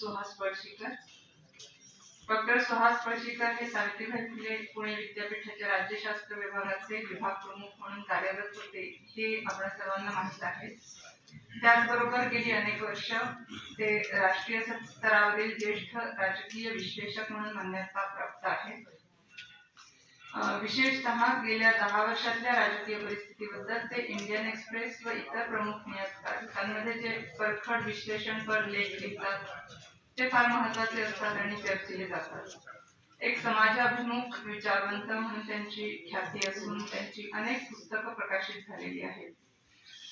Suhas Palshikar doctor Suhas Palshikar हे सावित्रीबाई फुले पुणे विद्यापीठाच्या राज्यशास्त्र विभागाचे विभाग प्रमुख म्हणून कार्यरत होते हे आपल्या सर्वांना माहीत आहे. त्याचबरोबर गेली अनेक वर्ष ते राष्ट्रीय स्तरावरील ज्येष्ठ राजकीय विश्लेषक म्हणून मान्यता प्राप्त आहेत विशेषतः गेल्या दहा वर्षातल्या राजकीय परिस्थितीबद्दल ते इंडियन एक्सप्रेस व इतर प्रमुख नियतकालिकांमध्ये जे परखड विश्लेषणपर लेख लिहितात ते फार महत्त्वाचे असतात आणि चर्चिले जातात. एक समाजाभिमुख विचारवंत म्हणून त्यांची ख्याती असून त्यांची अनेक पुस्तकं प्रकाशित झालेली आहेत.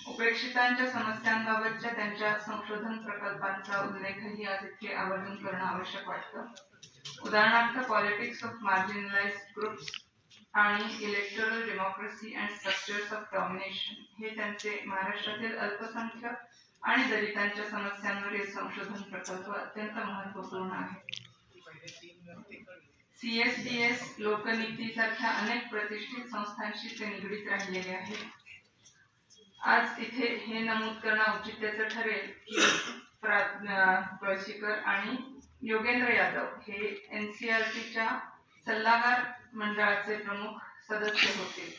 उपेक्षितांच्या समस्यांबाबतच्या त्यांच्या संशोधन प्रकल्पांचा उल्लेखही आज आवर्जून करणं आवश्यक वाटतं. उदाहरणार्थ पॉलिटिक्स ऑफ मार्जिनलाइज ग्रुप्स आणि electoral democracy and structures of domination हे त्यांचे महाराष्ट्रातील अल्पसंख्यक आणि दलितांच्या समस्यांवरील संशोधन प्रकल्प अत्यंत महत्त्वपूर्ण आहे. C S D S Lokniti सारख्या अनेक प्रतिष्ठित संस्थांशी ते निगडीत राहिलेले आहेत. आज इथे हे नमूद करणं औचित्याचं ठरेल की प्रा- आणि योगेंद्र यादव हे एन सी आर टीच्या सल्लागार मंडळाचे प्रमुख सदस्य होते.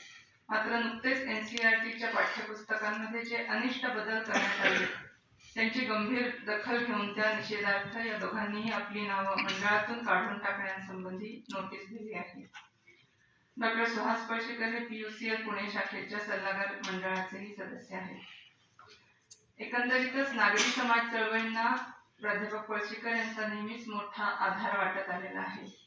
मात्र नुकतेच एन सी आर टीच्या पाठ्यपुस्तकांमध्ये जे अनिष्ट बदल करण्यात आले त्यांची गंभीर दखल घेऊन त्या निषेधार्थ या दोघांनीही आपली नावं मंडळातून काढून टाकण्यासंबंधी नोटीस दिली आहे. डॉक्टर सुहास पळशीकर हे पीयूसीएल पुणे शाखेच्या सल्लागार मंडळाचेही सदस्य आहेत. एकंदरीतच नागरी समाज चळवळींना प्राध्यापक पळशीकर यांचा नेहमीच मोठा आधार वाटत आलेला आहे.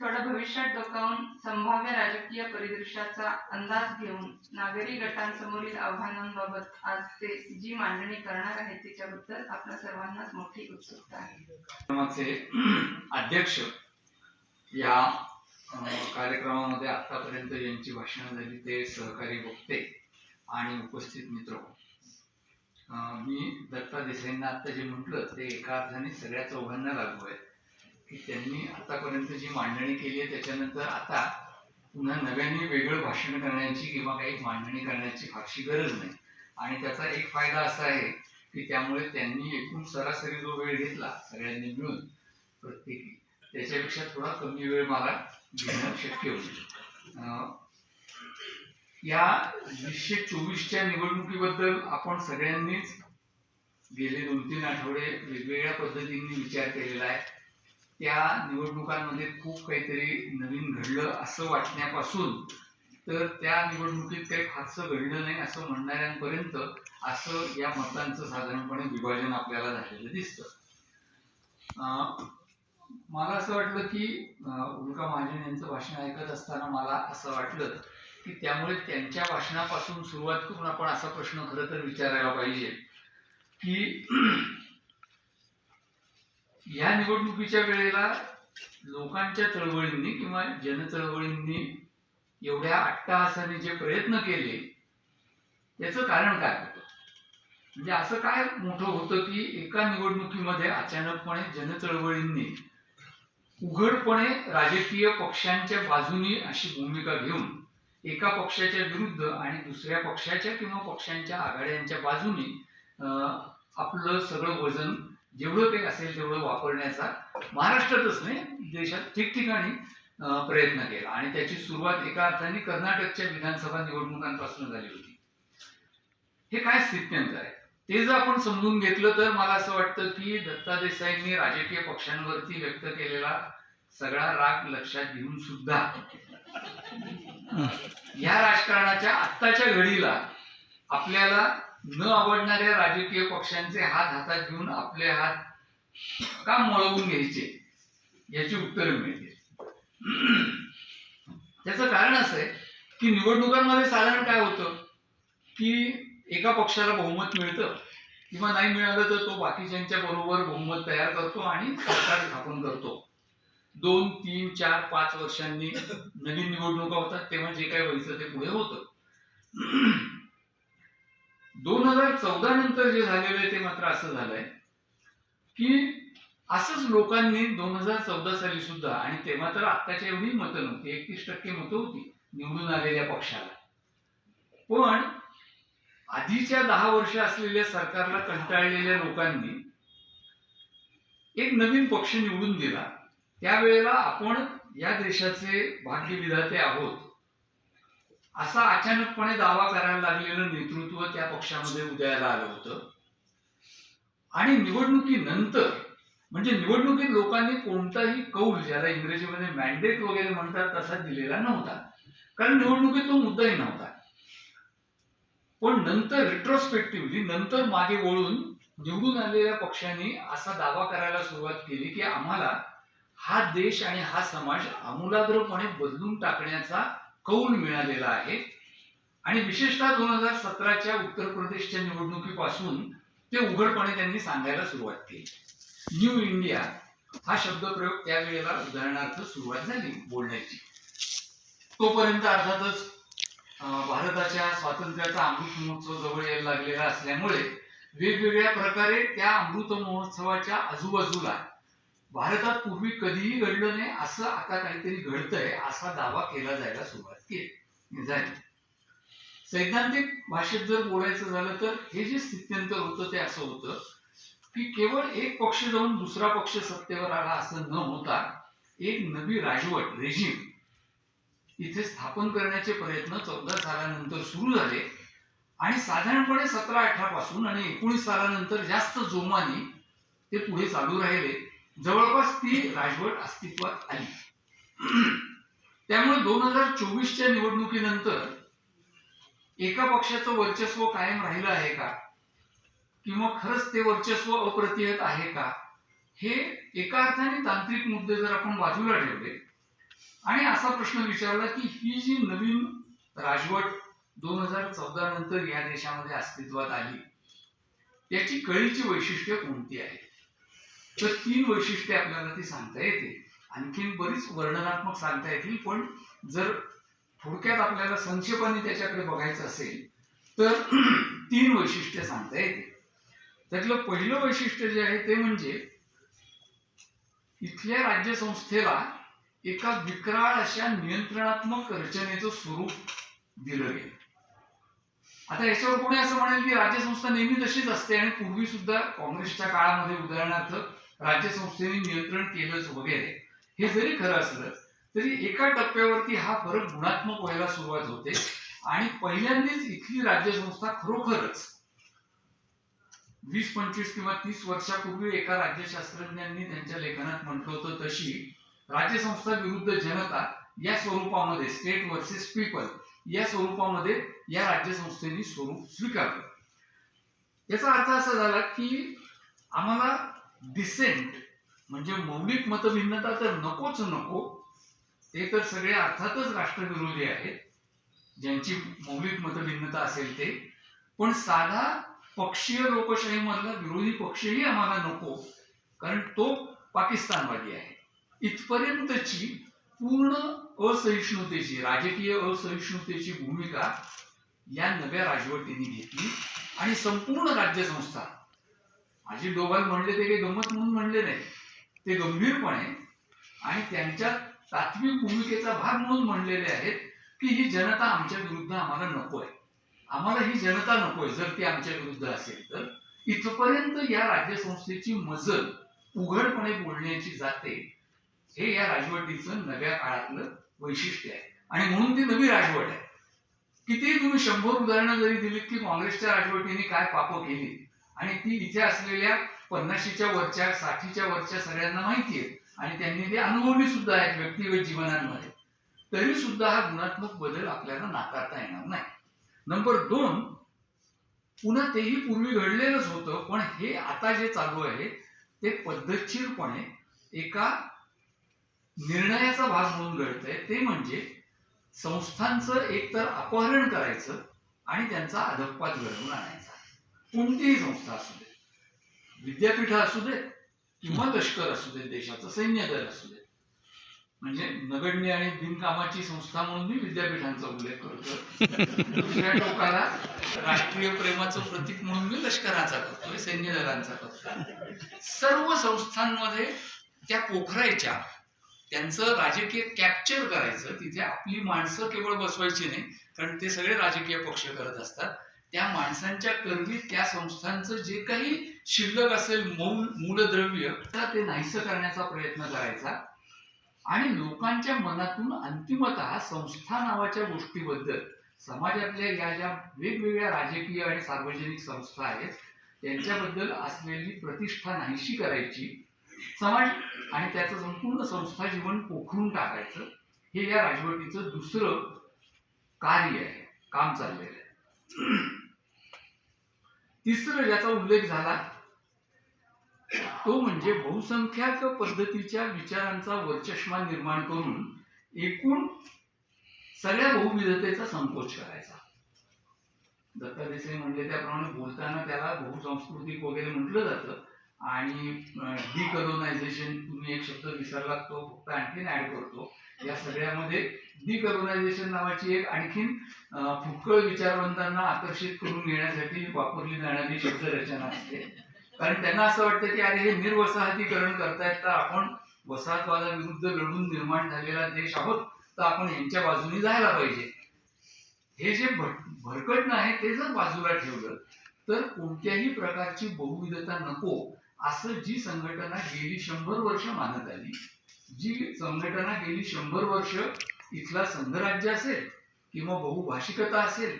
थोडं भविष्यात डोकावून संभाव्य राजकीय परिदृश्याचा अंदाज घेऊन नागरी गटांसमोरील आव्हानांबाबत आज ते जी मांडणी करणार आहेत त्याच्याबद्दल आपल्या सर्वांनाच मोठी उत्सुकता आहे. अध्यक्ष या कार्यक्रमामध्ये आतापर्यंत यांची भाषणं झाली ते सहकारी बघते आणि उपस्थित मित्र. मी दत्ता देसाईंना आता जे म्हटलं ते एका अर्थाने सगळ्या चौघांना लागू आहे. की त्यांनी आतापर्यंत जी मांडणी केली आहे त्याच्यानंतर आता पुन्हा नव्याने वेगळं भाषण करण्याची किंवा काही मांडणी करण्याची फारशी गरज नाही. आणि त्याचा एक फायदा असा आहे की त्यामुळे त्यांनी एकूण सरासरी जो वेळ घेतला सगळ्यांनी मिळून प्रत्येकी त्याच्यापेक्षा थोडा कमी वेळ मला घेणं शक्य होईल या वीसशे चोवीसच्या निवडणुकीबद्दल आपण सगळ्यांनीच गेले दोन तीन आठवडे वेगवेगळ्या पद्धतीने विचार केलेला आहे. त्या निवडणुकांमध्ये खूप काहीतरी नवीन घडलं असं वाटण्यापासून तर त्या निवडणुकीत काही फारसं घडलं नाही असं म्हणणाऱ्यांपर्यंत असं या मतांचं साधारणपणे विभाजन आपल्याला झालेलं दिसतं. मला असं वाटलं की उल्का महाजन यांचं भाषण ऐकत असताना मला असं वाटलं की त्यामुळे त्यांच्या भाषणापासून सुरुवात करून आपण असा प्रश्न खरं तर विचारायला पाहिजे की या निवडणुकीच्या वेळेला लोकांच्या चळवळींनी किंवा जनचळवळींनी एवढ्या अट्टहासाने जे प्रयत्न केले त्याचं कारण काय होतं? म्हणजे असं काय मोठं होतं की एका निवडणुकीमध्ये अचानकपणे जनचळवळींनी उघडपणे राजकीय पक्षांच्या बाजूनी अशी भूमिका घेऊन एका पक्षाच्या विरुद्ध आणि दुसऱ्या पक्षाच्या किंवा पक्षांच्या आघाड्यांच्या बाजूने अं, आपलं सगळं वजन जेवढं काही असेल तेवढं वापरण्याचा महाराष्ट्रातच नाही देशात ठिकठिकाणी प्रयत्न केला. आणि त्याची सुरुवात एका अर्थाने कर्नाटकच्या विधानसभा निवडणुकांपासून झाली होती. हे काय स्थित्यंतर आहे? ते जर आपण समजून घेतलं तर मला असं वाटतं की दत्ता देसाईंनी राजकीय पक्षांवरती व्यक्त केलेला सगळा राग लक्षात घेऊन सुद्धा या राजकारणाच्या आत्ताच्या घडीला आपल्याला न आवडणाऱ्या राजकीय पक्षांचे हात हातात घेऊन आपले हात का मळवून घ्यायचे? याची उत्तरे मिळते त्याचं कारण असं आहे की निवडणुकांमध्ये साधारण काय होतं? की एका पक्षाला बहुमत मिळतं किंवा नाही मिळालं तर तो बाकीच्यांच्या बरोबर बहुमत तयार करतो आणि सरकार स्थापन करतो. दोन तीन चार पाच वर्षांनी नवीन निवडणुका होतात तेव्हा जे काही व्हायचं ते पुढे होतं. दोन हजार चौदा नंतर जे झालेलं आहे ते मात्र असं झालंय की असंच लोकांनी दोन हजार चौदा साली सुद्धा आणि तेव्हा तर आत्ताच्या एवढी मतं नव्हती एकतीस टक्के मतं होती निवडून आलेल्या पक्षाला. पण आधीच्या दहा वर्ष असलेल्या सरकारला कंटाळलेल्या लोकांनी एक नवीन पक्ष निवडून दिला. त्यावेळेला आपण या देशाचे भाग्यविधाते आहोत. असा अचानकपणे दावा करायला लागलेलं नेतृत्व त्या पक्षामध्ये उदयाला आलं होतं. आणि निवडणुकीनंतर म्हणजे निवडणुकीत लोकांनी कोणताही कौल ज्याला इंग्रजीमध्ये मॅन्डेट वगैरे म्हणतात तसा दिलेला नव्हता. कारण निवडणुकीत तो मुद्दाही नव्हता. पण नंतर रिट्रोस्पेक्टिव्हली नंतर मागे वळून निवडून आलेल्या पक्षांनी असा दावा करायला सुरुवात केली की आम्हाला हा देश आणि हा समाज आमूलाग्रपणे बदलून टाकण्याचा कौल मिळालेला आहे. आणि विशेषतः दोन हजार सतराच्या उत्तर प्रदेशच्या निवडणुकीपासून ते उघडपणे त्यांनी सांगायला सुरुवात केली. न्यू इंडिया हा शब्दप्रयोग त्यावेळेला उदाहरणार्थ सुरुवात झाली बोलण्याची. तोपर्यंत अर्थातच अं, भारताच्या स्वातंत्र्याचा अमृत महोत्सव जवळ यायला लागलेला असल्यामुळे वेगवेगळ्या प्रकारे त्या अमृत महोत्सवाच्या आजूबाजूला भारतात पूर्वी कधीही घडलं नाही असं आता काहीतरी घडतंय असा दावा केला जायला सुरुवात केली. झाली सैद्धांतिक भाषेत जर बोलायचं झालं तर हे जे स्थित्यंतर होतं ते असं होतं की केवळ एक पक्ष जाऊन दुसरा पक्ष सत्तेवर आला असं न होता एक नवी राजवट रेजिम इथे स्थापन करण्याचे प्रयत्न चौदा सालानंतर सुरू झाले. आणि साधारणपणे सतरा अठरा पासून आणि एकोणीस सालानंतर जास्त जोमाने ते पुढे चालू राहिले. जवळपास ती राजवट अस्तित्वात आली. त्यामुळे दोन हजार चोवीसच्या निवडणुकीनंतर एका पक्षाचं वर्चस्व कायम राहिलं आहे का? किंवा खरंच ते वर्चस्व अप्रतिहत आहे का? हे एका अर्थाने तांत्रिक मुद्दे जर आपण बाजूला ठेवले आणि असा प्रश्न विचारला की ही जी नवीन राजवट दोन हजार चौदा नंतर या देशामध्ये अस्तित्वात आली त्याची कळीची वैशिष्ट्य कोणती आहे? तर तीन वैशिष्ट्ये आपल्याला ती सांगता येते आणखीन बरीच वर्णनात्मक सांगता येतील पण जर थोडक्यात आपल्याला संक्षेपाने त्याच्याकडे बघायचं असेल तर तीन वैशिष्ट्य सांगता येते त्यातलं पहिलं वैशिष्ट्य जे आहे ते म्हणजे इथल्या राज्यसंस्थेला एका विकराळ अशा नियंत्रणात्मक रचनेचं स्वरूप दिलं गेलं. आता याच्यावर कोणी असं म्हणेल की राज्यसंस्था नेहमी तशीच असते आणि पूर्वी सुद्धा काँग्रेसच्या काळामध्ये उदाहरणार्थ राज्यसंस्थेने नियंत्रण केलंच वगैरे हे जरी खरं असलं तरी एका टप्प्यावरती हा फरक गुणात्मक व्हायला सुरुवात होते. आणि पहिल्यांदाच इथली राज्यसंस्था खरोखरच वीस पंचवीस किंवा तीस वर्षापूर्वी एका राज्यशास्त्रज्ञांनी त्यांच्या लेखनात म्हटलं होतं तशी राज्यसंस्था विरुद्ध जनता या स्वरूपामध्ये स्टेट वर्सेस पीपल या स्वरूपामध्ये या राज्यसंस्थेने स्वरूप स्वीकारलं. याचा अर्थ असा झाला की आम्हाला डिसेंट म्हणजे मौलिक मतभिन्नता तर नकोच नको ते तर सगळे अर्थातच राष्ट्रविरोधी आहेत. ज्यांची मौलिक मतभिन्नता असेल ते. पण साधा पक्षीय लोकशाही मधला विरोधी पक्षही आम्हाला नको कारण तो पाकिस्तानवादी आहे. इथपर्यंतची पूर्ण असहिष्णुतेची राजकीय असहिष्णुतेची भूमिका या नव्या राजवटीने घेतली आणि संपूर्ण राज्यसंस्था माझी डोबाल म्हणले ते काही गंमत म्हणून म्हणले नाही. ते गंभीरपणे आणि त्यांच्या तात्विक भूमिकेचा भाग म्हणून म्हणलेले आहेत की ही जनता आमच्या विरुद्ध आम्हाला नको आहे आम्हाला ही जनता नकोय जर ती आमच्या विरुद्ध असेल तर. इथपर्यंत या राज्यसंस्थेची मजल उघडपणे बोलण्याची जाते हे या राजवटीचं नव्या काळातलं वैशिष्ट्य आहे. आणि म्हणून ती नवी राजवट आहे. कितीही तुम्ही शंभर उदाहरणं जरी दिलीत की काँग्रेसच्या राजवटीने काय पापं केली आणि ती इथे असलेल्या पन्नाशीच्या वरच्या साठीच्या वरच्या सगळ्यांना माहिती आहे. आणि त्यांनी ते अनुभवली सुद्धा आहेत व्यक्तिगत जीवनांमध्ये. तरी सुद्धा हा गुणात्मक बदल आपल्याला नाकारता येणार नाही. नंबर दोन पुन्हा तेही पूर्वी घडलेलंच होतं पण हे आता जे चालू आहे ते पद्धतशीरपणे एका निर्णयाचा भाग म्हणून घडतंय. ते म्हणजे संस्थांचं एकतर अपहरण करायचं आणि त्यांचा अधपात घडवून आणायचा. कोणतीही संस्था असू दे विद्यापीठ असू दे किंवा लष्कर असू दे देशाचं सैन्य दल असू दे. म्हणजे नगण्य आणि बिनकामाची संस्था म्हणून मी विद्यापीठांचा उल्लेख करतो. दुसऱ्या टोकाला राष्ट्रीय प्रेमाचं प्रतीक म्हणून मी लष्कराचा करतोय सैन्य दलांचा करतो. सर्व संस्थांमध्ये त्या पोखरायच्या त्यांचं राजकीय कॅप्चर करायचं तिथे आपली माणसं केवळ बसवायची नाही कारण ते सगळे राजकीय पक्ष करत असतात. त्या माणसांच्या करवी त्या संस्थांचं जे काही शिल्लक असेल मौल मूलद्रव्य तर ते नाहीसं करण्याचा प्रयत्न करायचा. आणि लोकांच्या मनातून अंतिमत संस्था नावाच्या गोष्टीबद्दल समाजातल्या या ज्या वेगवेगळ्या राजकीय आणि सार्वजनिक संस्था आहेत त्यांच्याबद्दल असलेली प्रतिष्ठा नाहीशी करायची समाज आणि त्याचं संपूर्ण संस्था जीवन पोखरून टाकायचं हे या राजवटीचं दुसरं कार्य आहे काम चाललेलं आहे. तिसरं ज्याचा उल्लेख झाला तो म्हणजे बहुसंख्याक पद्धतीच्या विचारांचा वरचष्मा निर्माण करून एकूण सगळ्या बहुविधतेचा संकोच करायचा. दत्ता देसाई म्हणले त्याप्रमाणे बोलताना त्याला बहुसांस्कृतिक वगैरे म्हटलं जातं आणि डिकलोनायझेशन तुम्ही एक शब्द विसरलात तो फक्त आणखीन ऍड करतो. या सगळ्यामध्ये डिकलोनायझेशन नावाची एक आणखीन अं, फुटकळ विचारवंतांना आकर्षित करून घेण्यासाठी वापरली जाणारी शब्दरचना असते. कारण त्यांना असं वाटतं की अरे हे निर्वसाहतीकरण करतायत तर आपण वसाहतवादाविरुद्ध लढून निर्माण झालेला देश आहोत तर आपण यांच्या बाजूने जायला पाहिजे. हे जे भरकटणं आहे ते जर बाजूला ठेवलं तर कोणत्याही प्रकारची बहुविधता नको असं जी संघटना गेली शंभर वर्ष मानत आली. जी संघटना गेली शंभर वर्ष इथला संघराज्य असेल किंवा बहुभाषिकता असेल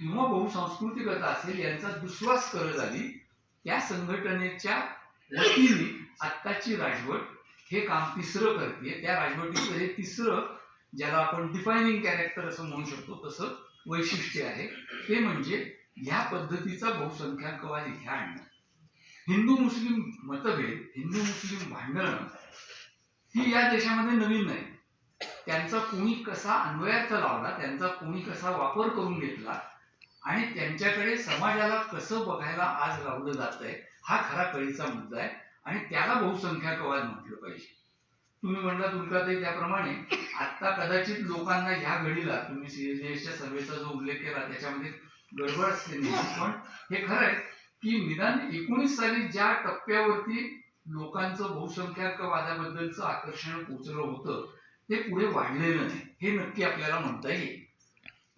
किंवा बहुसांस्कृतिकता असेल यांचा दुस्वास करत आली त्या संघटनेच्या वतीने आत्ताची राजवट हे काम तिसरं करते. त्या राजवटीचं हे तिसरं ज्याला आपण डिफायनिंग कॅरेक्टर असं म्हणू शकतो तसं वैशिष्ट्य आहे. ते म्हणजे ह्या पद्धतीचा बहुसंख्याकवाद इथे आणणं. हिंदू मुस्लिम मतभेद हिंदू मुस्लिम भांडणं ही या देशामध्ये नवीन नाही. त्यांचा कोणी कसा अन्वयार्थ लावला त्यांचा कोणी कसा वापर करून घेतला आणि त्यांच्याकडे समाजाला कसं बघायला आज लावलं जात आहे हा खरा कळीचा मुद्दा आहे आणि त्याला बहुसंख्याकवाद म्हटलं पाहिजे. तुम्ही म्हणला तुमका ते त्याप्रमाणे आता कदाचित लोकांना ह्या घडीला तुम्ही सीएसच्या सर्वेचा जो उल्लेख केला त्याच्यामध्ये गडबड असते पण हे खरं आहे की निदान एकोणीस साली ज्या टप्प्यावरती लोकांचं बहुसंख्याकवादाबद्दलचं आकर्षण पोचलं होतं ते पुढे वाढलेलं नाही हे नक्की आपल्याला म्हणता येईल.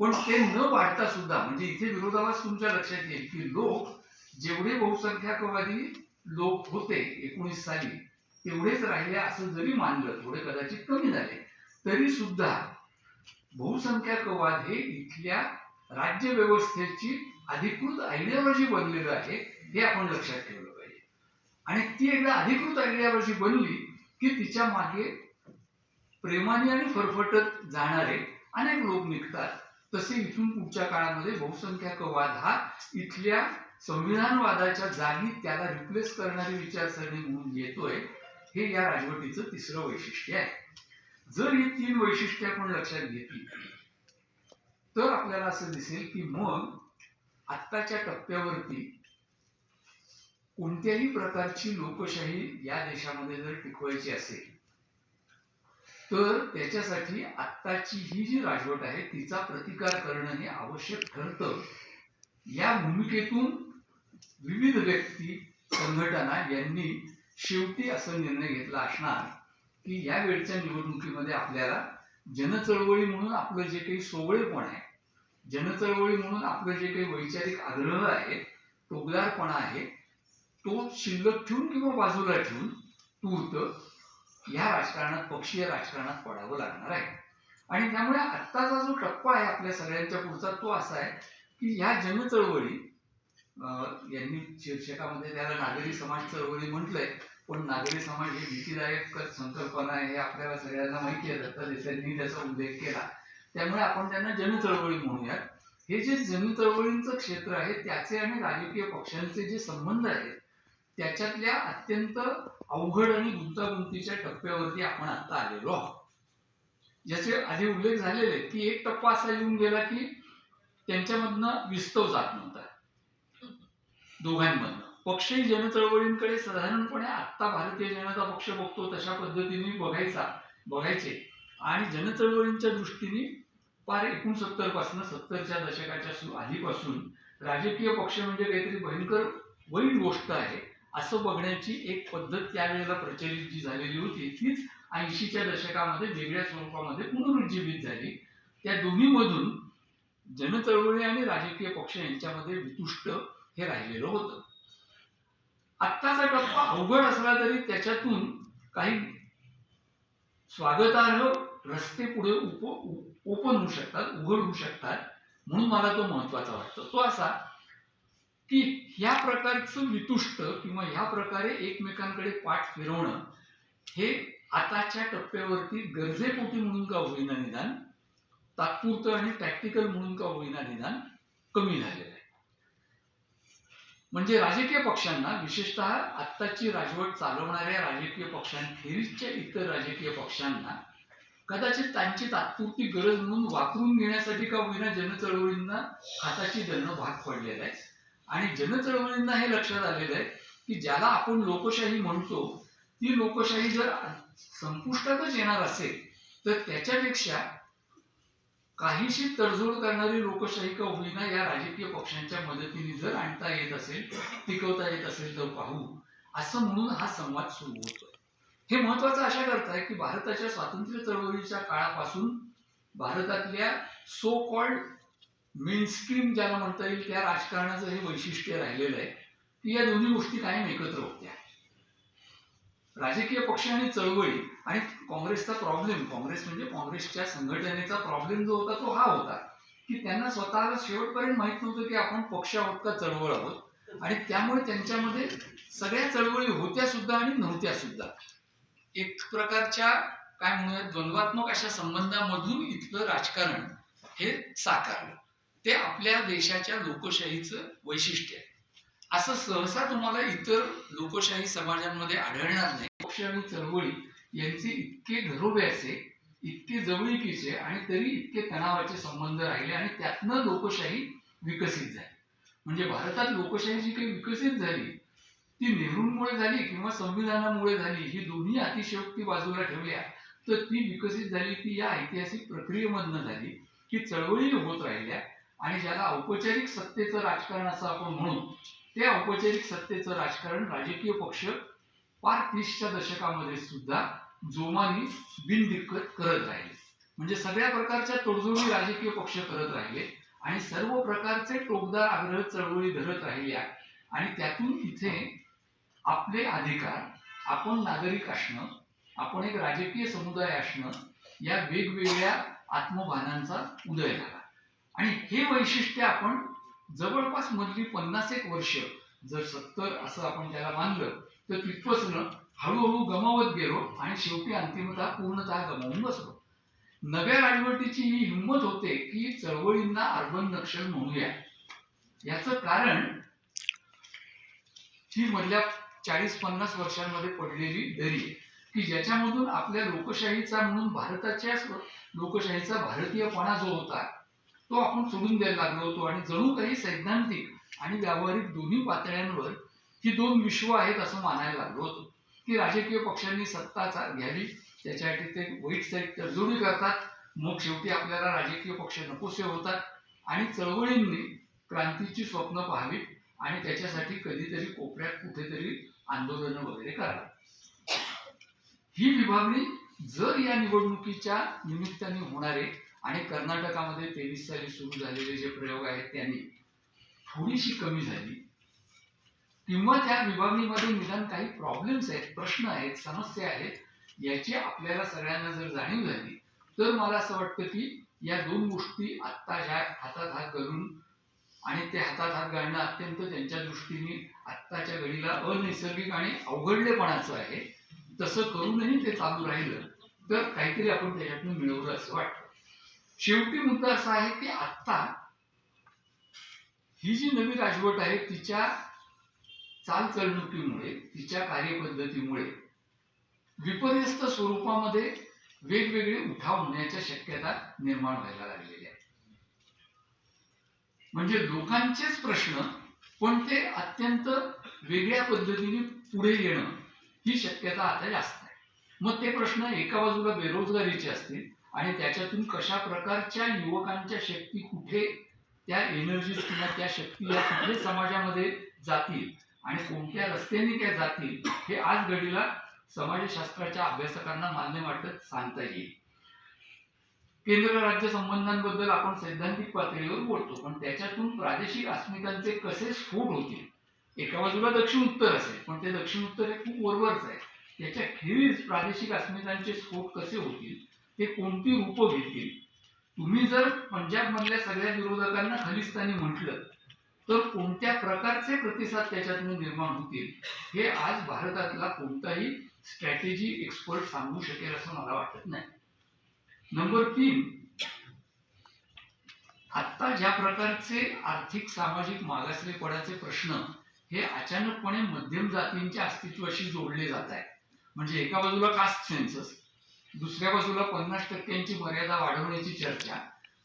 पण ते न वाढता सुद्धा म्हणजे इथे विरोधाभास तुमच्या लक्षात येईल की लोक जेवढे बहुसंख्याकवादी लोक होते एकोणीस साली तेवढेच राहिले असं जरी मानलं थोडे कदाचित कमी झाले तरी सुद्धा बहुसंख्याकवाद हे इथल्या राज्य व्यवस्थेची अधिकृत आयडियॉलॉजी बनलेलं आहे हे आपण लक्षात ठेवलं. आणि ती एकदा अधिकृत आयडिओलॉजी बनली की तिच्यामागे प्रेमाने आणि फरफटत जाणारे अनेक लोक निघतात. तसे इथून पुढच्या काळामध्ये बहुसंख्याकवाद हा इथल्या संविधानवादाच्या जागी त्याला रिप्लेस करणारी विचारसरणी म्हणून येतोय हे या राजवटीचं तिसरं वैशिष्ट्य आहे. जर ही तीन वैशिष्ट्य आपण लक्षात घेतली तर आपल्याला असं दिसेल की मग आत्ताच्या टप्प्यावरती कोणत्याही प्रकारची लोकशाही या देशामध्ये जर टिकवायची असेल तर त्याच्यासाठी आत्ताची ही जी राजवट आहे तिचा प्रतिकार करणं हे आवश्यक ठरतं. या भूमिकेतून विविध व्यक्ती संघटना यांनी शेवटी असा निर्णय घेतला असणार की या वेळच्या निवडणुकीमध्ये आपल्याला जनचळवळी म्हणून आपलं जे काही सोवळेपण आहे जनचळवळी म्हणून आपलं जे काही वैचारिक आग्रह आहे टोगदारपणा आहे तो शिल्लक ठेवून किंवा बाजूला ठेवून तूर्त या राजकारणात पक्षीय राजकारणात पडावं लागणार आहे. आणि त्यामुळे आत्ताचा जो टप्पा आहे आपल्या सगळ्यांच्या पुढचा तो असा आहे की ह्या जनचळवळी यांनी शीर्षकामध्ये त्याला नागरी समाज चळवळी म्हटलंय पण नागरी समाज ही भीतीदायक संकल्पना आहे हे आपल्याला सगळ्यांना माहिती आहे दत्ता देसाईंनी त्याचा उल्लेख केला. त्यामुळे आपण त्यांना जनचळवळी म्हणूयात. हे जे जनचळवळींचं क्षेत्र आहे त्याचे आणि राजकीय पक्षांचे जे संबंध आहेत त्याच्यातल्या अत्यंत अवघड आणि गुंतागुंतीच्या टप्प्यावरती आपण आता आलेलो आहोत. ज्याचे आधी उल्लेख झालेले की एक टप्पा असा येऊन गेला की त्यांच्यामधनं विस्तव जात नव्हता. दोघांमधनं. पक्षही जनचळवळींकडे साधारणपणे आत्ता भारतीय जनता पक्ष बघतो तशा पद्धतीने बघायचा बघायचे. आणि जनचळवळींच्या दृष्टीने पार एकोणसत्तरपासून सत्तरच्या दशकाच्या आधीपासून राजकीय पक्ष म्हणजे काहीतरी भयंकर वाईट गोष्ट आहे. असं बघण्याची एक पद्धत त्यावेळेला प्रचलित जी झालेली होती तीच ऐंशीच्या दशकामध्ये वेगळ्या स्वरूपामध्ये पुनरुज्जीवित झाली. त्या दोन्हीमधून जनचळवळी आणि राजकीय पक्ष यांच्यामध्ये वितुष्ट हे राहिलेलं होतं. आत्ताचा टप्पा अवघड असला तरी त्याच्यातून काही स्वागतार्ह रस्ते पुढे उप ओपन होऊ शकतात उघड होऊ शकतात म्हणून मला तो महत्त्वाचा वाटतो. तो असा की ह्या प्रकारचं वितुष्ट किंवा ह्या प्रकारे एकमेकांकडे पाठ फिरवणं हे आताच्या टप्प्यावरती गरजेपोटी म्हणून का होईना निदान तात्पुरतं आणि प्रॅक्टिकल म्हणून का होईना निदान कमी झालेलं आहे. म्हणजे राजकीय पक्षांना विशेषतः आत्ताची राजवट चालवणाऱ्या राजकीय पक्षांखेरीजच्या इतर राजकीय पक्षांना कदाचित त्यांची तात्पुरती गरज म्हणून वापरून घेण्यासाठी का होईना जनचळवळींना हाताची धरणं भाग पडलेलं आहे. आणि जनचळवळींना हे लक्षात आलेलं आहे की ज्याला आपण लोकशाही म्हणतो ती लोकशाही जर संपुष्टातच येणार असेल तर त्याच्यापेक्षा काहीशी तडजोड करणारी लोकशाही का होईना या राजकीय पक्षांच्या मदतीने जर आणता येत असेल टिकवता येत असेल तर पाहू. असं म्हणून हा संवाद सुरू होतो हे महत्वाचं अशा करताय आहे की भारताच्या स्वातंत्र्य चळवळीच्या काळापासून भारतातल्या सो कॉल्ड मेनस्ट्रीम ज्याला म्हणता येईल त्या राजकारणाचं हे वैशिष्ट्य राहिलेलं आहे. की या दोन्ही गोष्टी कायम एकत्र होत्या. राजकीय पक्ष आणि चळवळी आणि काँग्रेसचा प्रॉब्लेम काँग्रेस म्हणजे काँग्रेसच्या संघटनेचा प्रॉब्लेम जो होता तो हा होता. की त्यांना स्वतःला शेवटपर्यंत माहीत नव्हतं की आपण पक्ष आहोत का चळवळ आहोत. आणि त्यामुळे त्यांच्यामध्ये सगळ्या चळवळी होत्या सुद्धा आणि नव्हत्या सुद्धा. एक प्रकारच्या काय म्हणूया द्वंद्वात्मक अशा संबंधामधून इथलं राजकारण हे साकारलं. ते आपल्या देशाच्या लोकशाहीचं वैशिष्ट्य आहे. असं सहसा तुम्हाला इतर लोकशाही समाजांमध्ये आढळणार नाही. लोकशाही चळवळी यांचे इतके घरोब्याचे इतके जवळीकीचे आणि तरी इतके तणावाचे संबंध राहिले आणि त्यातनं लोकशाही विकसित झाली. म्हणजे भारतात लोकशाही जी काही विकसित झाली ती नेहरूंमुळे झाली किंवा संविधानामुळे झाली ही दोन्ही अतिशयोक्ती बाजूला ठेवल्या तर ती विकसित झाली ती या ऐतिहासिक प्रक्रियेमधनं झाली की चळवळी होत राहिल्या आणि ज्याला औपचारिक सत्तेचं राजकारण असं आपण म्हणू ते औपचारिक सत्तेचं राजकारण राजकीय पक्ष पार तीसच्या दशकामध्ये सुद्धा जोमाने बिनदिक्कत करत राहिले. म्हणजे सगळ्या प्रकारच्या तोडजोडी राजकीय पक्ष करत राहिले आणि सर्व प्रकारचे टोकदार आग्रह चळवळी धरत राहिल्या. आणि त्यातून इथे आपले अधिकार आपण नागरिक असणं आपण एक राजकीय समुदाय असणं या वेगवेगळ्या आत्मभानांचा उदय झाला. आणि हे वैशिष्ट्य आपण जवळपास मधली पन्नास एक वर्ष जर सत्तर असं आपण त्याला मानलं तर तिथपासून हळूहळू गमावत गेलो आणि शेवटी अंतिमतः पूर्णतः गमावून बसलो. नव्या राजवटीची ही हिंमत होते की चळवळींना अर्बन नक्षल म्हणूया. याचं कारण ही मधल्या चाळीस पन्नास वर्षांमध्ये पडलेली दरी आहे की ज्याच्यामधून आपल्या लोकशाहीचा म्हणून भारताच्या लोकशाहीचा भारतीयपणा जो होता तो आपण सोडून द्यायला लागलो होतो आणि जणू काही सैद्धांतिक आणि व्यावहारिक दोन्ही पातळ्यांवर ही दोन विश्व आहेत असं मानायला लागलो होतो. की राजकीय पक्षांनी सत्ता चा- घ्यावी त्याच्यासाठी ते वाईट साईड तडजोडी करतात मग शेवटी आपल्याला राजकीय पक्ष नकोसे होतात आणि चळवळींनी क्रांतीची स्वप्न पाहावी आणि त्याच्यासाठी कधीतरी कोपऱ्यात कुठेतरी आंदोलनं वगैरे करावी. ही विभागणी जर या निवडणुकीच्या निमित्ताने होणारे आणि कर्नाटकामध्ये तेवीस साली सुरू झालेले जे प्रयोग आहेत त्यांनी थोडीशी कमी झाली. किंवा त्या विभागणीमध्ये निदान काही प्रॉब्लेम्स आहेत प्रश्न आहेत समस्या आहेत याची आपल्याला सगळ्यांना जर जाणीव झाली तर मला असं वाटतं की या दोन गोष्टी आत्ता ह्या हातात हात घालून आणि ते हातात हात घालणं अत्यंत त्यांच्या दृष्टीने आत्ताच्या घडीला अनैसर्गिक आणि अवघडलेपणाचं आहे. तसं करूनही ते चालू राहिलं तर काहीतरी आपण त्याच्यातून मिळवलं असं वाटतं. शेवटी मुद्दा असा आहे की आत्ता ही जी नवी राजवट आहे तिच्या चालचलणुकीमुळे तिच्या कार्यपद्धतीमुळे विपर्यस्त स्वरूपामध्ये वेगवेगळे उठाव होण्याच्या शक्यता निर्माण व्हायला लागलेल्या आहे. म्हणजे लोकांचेच प्रश्न पण ते अत्यंत वेगळ्या पद्धतीने पुढे येणं ही शक्यता आता जास्त आहे. मग ते प्रश्न एका बाजूला बेरोजगारीचे असतील आणि त्याच्यातून कशा प्रकारच्या युवकांच्या शक्ती कुठे त्या एनर्जीज किंवा त्या शक्ती या कुठे समाजामध्ये जातील आणि कोणत्या रस्त्याने त्या जातील हे आज घडीला समाजशास्त्राच्या अभ्यासकांना मान्य वाटत सांगता येईल. केंद्र राज्य संबंधांबद्दल आपण सैद्धांतिक पातळीवर बोलतो पण त्याच्यातून प्रादेशिक अस्मितांचे कसे स्फोट होतील? एका बाजूला दक्षिण उत्तर असेल पण ते दक्षिण उत्तर हे खूप वरवरच आहे. त्याच्या खेरीज प्रादेशिक अस्मितांचे स्फोट कसे होतील? ते कोणती रूपं घेतील? तुम्ही जर पंजाबमधल्या सगळ्या विरोधकांना खलिस्तानी म्हटलं तर कोणत्या प्रकारचे प्रतिसाद त्याच्यातून निर्माण होतील? हे आज भारतातला कोणताही स्ट्रॅटेजी एक्सपर्ट सांगू शकेल असं मला वाटत नाही. नंबर तीन आत्ता ज्या प्रकारचे आर्थिक सामाजिक मागासलेपणाचे प्रश्न हे अचानकपणे मध्यम जातींच्या अस्तित्वाशी जोडले जात आहे म्हणजे एका बाजूला कास्ट सेन्सस दुसऱ्या बाजूला पन्नास टक्क्यांची मर्यादा वाढवण्याची चर्चा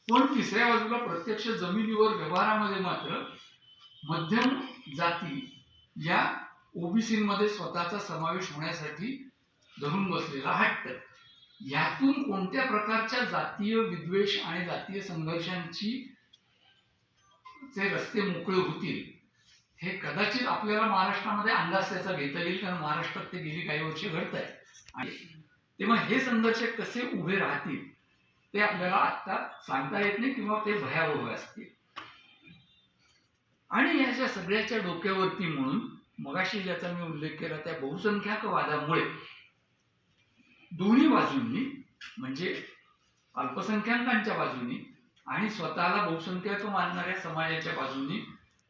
पण तिसऱ्या बाजूला प्रत्यक्ष जमिनीवर व्यवहारामध्ये मात्र मध्यम जाती या ओबीसीमध्ये स्वतःचा समावेश होण्यासाठी धरून बसलेला हट्ट यातून कोणत्या प्रकारच्या जातीय विद्वेष आणि जातीय संघर्षांची जे रस्ते मोकळे होतील हे कदाचित आपल्याला महाराष्ट्रामध्ये अंदाज त्याचा घेता येईल कारण महाराष्ट्रात ते गेली काही वर्ष घडत आहे आणि तेव्हा हे संघर्ष कसे उभे राहतील ते आपल्याला आत्ता सांगता येत नाही किंवा ते भयावह असतील. आणि याच्या सगळ्याच्या डोक्यावरती म्हणून मगाशी ज्याचा मी उल्लेख केला त्या बहुसंख्याक वादामुळे दोन्ही बाजूंनी म्हणजे अल्पसंख्याकांच्या बाजूनी आणि स्वतःला बहुसंख्याक मानणाऱ्या समाजाच्या बाजूनी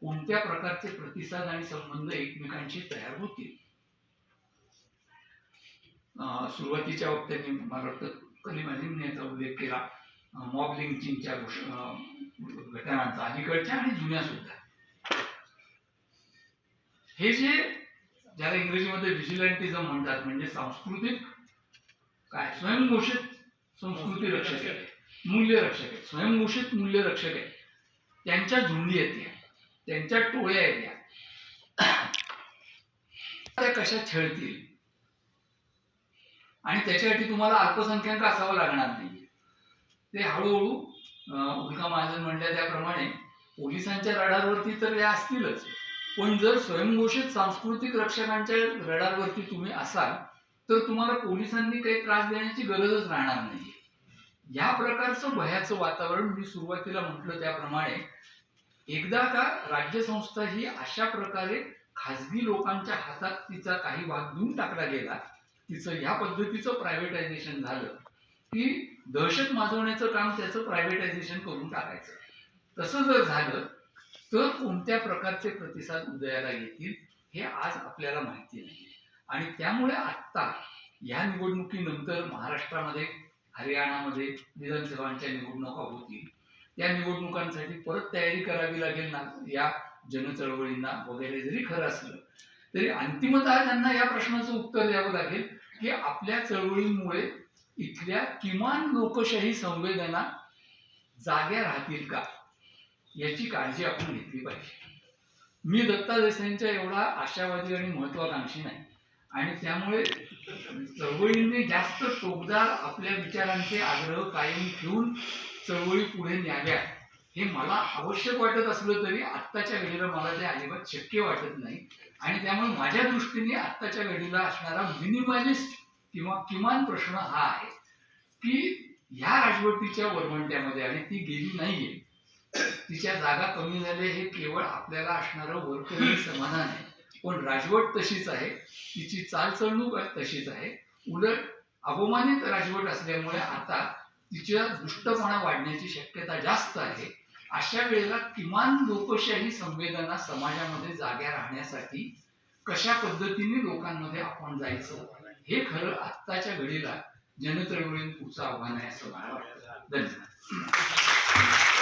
कोणत्या प्रकारचे प्रतिसाद आणि संबंध एकमेकांशी तयार होतील? सुरुवातीच्या वक्त्यांनी मला वाटतं कलीम याचा उल्लेख केला. मॉब लिंचिंगच्या घटनांचा. अलीकडच्या आणि जुन्या सुद्धा. हे जे ज्याला इंग्रजीमध्ये व्हिजिलँटिझम म्हणतात म्हणजे सांस्कृतिक काय? स्वयंघोषित संस्कृती रक्षक आहे. मूल्य रक्षक आहे. स्वयंघोषित मूल्य रक्षक आहे. त्यांच्या झुंडी येते त्यांच्या टोळ्या येत्या त्या कशा छळतील? आणि त्याच्यासाठी तुम्हाला अल्पसंख्याक असावं लागणार नाही ते हळूहळू उल्का महाजन म्हणल्या त्याप्रमाणे पोलिसांच्या रडारवरती तर या असतीलच. पण जर स्वयंघोषित सांस्कृतिक रक्षकांच्या रडारवरती तुम्ही असाल तर तुम्हाला पोलिसांनी काही त्रास देण्याची गरजच राहणार नाही या प्रकारचं भयाचं वातावरण मी सुरुवातीला म्हटलं त्याप्रमाणे एकदा का राज्यसंस्था ही अशा प्रकारे खाजगी लोकांच्या हातात तिचा काही भाग देऊन टाकला गेला तिचं ह्या पद्धतीचं प्रायव्हेटायझेशन झालं की दहशत माजवण्याचं काम त्याचं प्रायव्हेटायझेशन करून टाकायचं. तसं जर झालं तर कोणत्या प्रकारचे प्रतिसाद उदयाला येतील हे आज आपल्याला माहिती नाही. आणि त्यामुळे आत्ता या निवडणुकीनंतर महाराष्ट्रामध्ये हरियाणामध्ये विधानसभांच्या निवडणुका होतील. त्या निवडणुकांसाठी परत तयारी करावी लागेल ना या जनचळवळींना वगैरे जरी खरं असलं तरी अंतिमतः त्यांना या प्रश्नाचं उत्तर द्यावं लागेल की आपल्या चळवळींमुळे इथल्या किमान लोकशाही संवेदना जाग्या राहतील का? याची काळजी आपण घेतली पाहिजे. मी दत्ता देसाईंच्या एवढा आशावादी आणि महत्वाकांक्षी नाही. आणि त्यामुळे चळवळींनी जास्त टोकदार आपल्या विचारांचे आग्रह कायम ठेवून चळवळी पुढे न्याव्या हे मला आवश्यक वाटत असलं तरी आत्ताच्या घडीला मला ते अजिबात शक्य वाटत नाही. आणि त्यामुळे माझ्या दृष्टीने आत्ताच्या घडीला असणारा मिनिमलिस्ट किंवा किमान प्रश्न हा आहे की ह्या राजवटीच्या वरवंट्यामध्ये आणि ती गेली नाहीये तिच्या जागा कमी झाल्या हे केवळ आपल्याला असणारं वरकरी समाधान आहे. पण राजवट तशीच आहे तिची चालचळणूक तशीच आहे. उलट अवमानित राजवट असल्यामुळे आता तिच्या दुष्टपणा वाढण्याची शक्यता जास्त आहे. अशा वेळेला किमान लोकशाही संवेदना समाजामध्ये जाग्या राहण्यासाठी कशा पद्धतीने लोकांमध्ये आपण जायचं हे खरं आत्ताच्या घडीला जनचळवळींपुढचं आव्हान आहे असं मला वाटतं. धन्यवाद.